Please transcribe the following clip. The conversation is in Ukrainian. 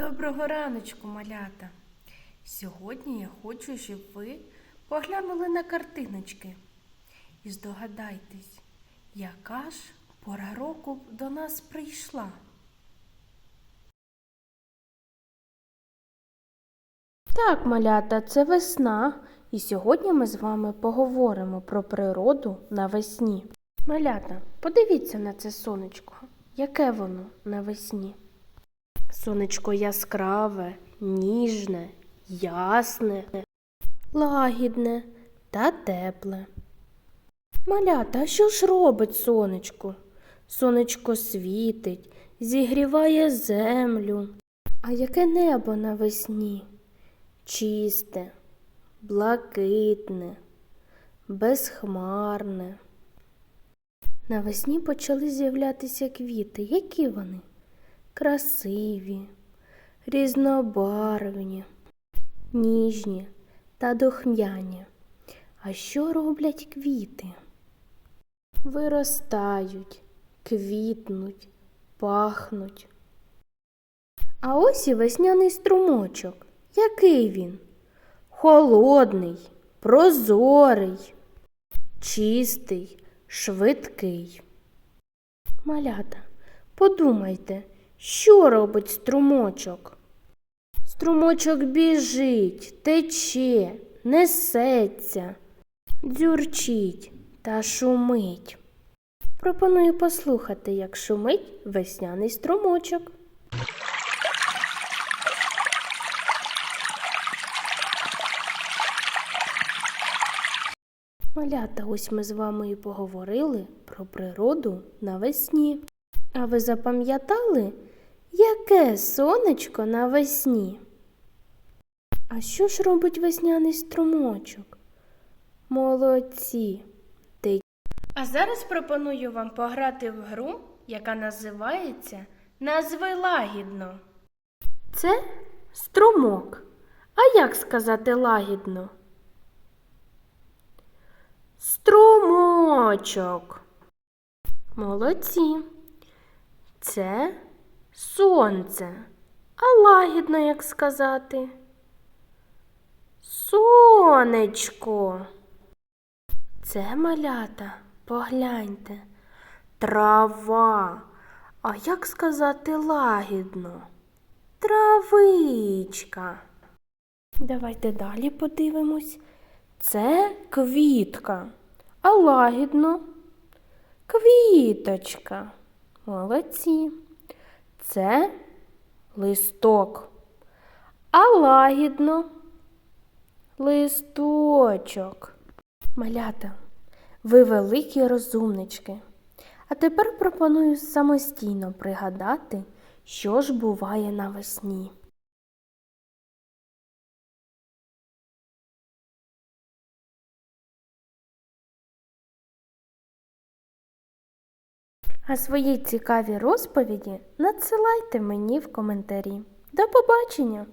Доброго раночку, малята! Сьогодні я хочу, щоб ви поглянули на картиночки і здогадайтесь, яка ж пора року до нас прийшла. Так, малята, це весна, і сьогодні ми з вами поговоримо про природу навесні. Малята, подивіться на це сонечко. Яке воно навесні? Сонечко яскраве, ніжне, ясне, лагідне та тепле. Малята, що ж робить сонечко? Сонечко світить, зігріває землю. А яке небо навесні? Чисте, блакитне, безхмарне. Навесні почали з'являтися квіти. Які вони? Красиві, різнобарвні, ніжні та духмяні. А що роблять квіти? Виростають, квітнуть, пахнуть. А ось і весняний струмочок. Який він? Холодний, прозорий, чистий, швидкий. Малята, подумайте, що робить струмочок? Струмочок біжить, тече, несеться, дзюрчить та шумить. Пропоную послухати, як шумить весняний струмочок. Малята, ось ми з вами і поговорили про природу навесні. А ви запам'ятали, яке сонечко навесні? А що ж робить весняний струмочок? Молодці. Ти... А зараз пропоную вам пограти в гру, яка називається Назви лагідно. Це струмок. А як сказати лагідно? Струмочок. Молодці. Це сонце. А лагідно як сказати? Сонечко. Це малята, погляньте. Трава. А як сказати лагідно? Травичка. Давайте далі подивимось. Це квітка. А лагідно? Квіточка. Молодці. Це листок. А лагідно листочок. Малята, ви великі розумнички. А тепер пропоную самостійно пригадати, що ж буває навесні. А свої цікаві розповіді надсилайте мені в коментарі. До побачення!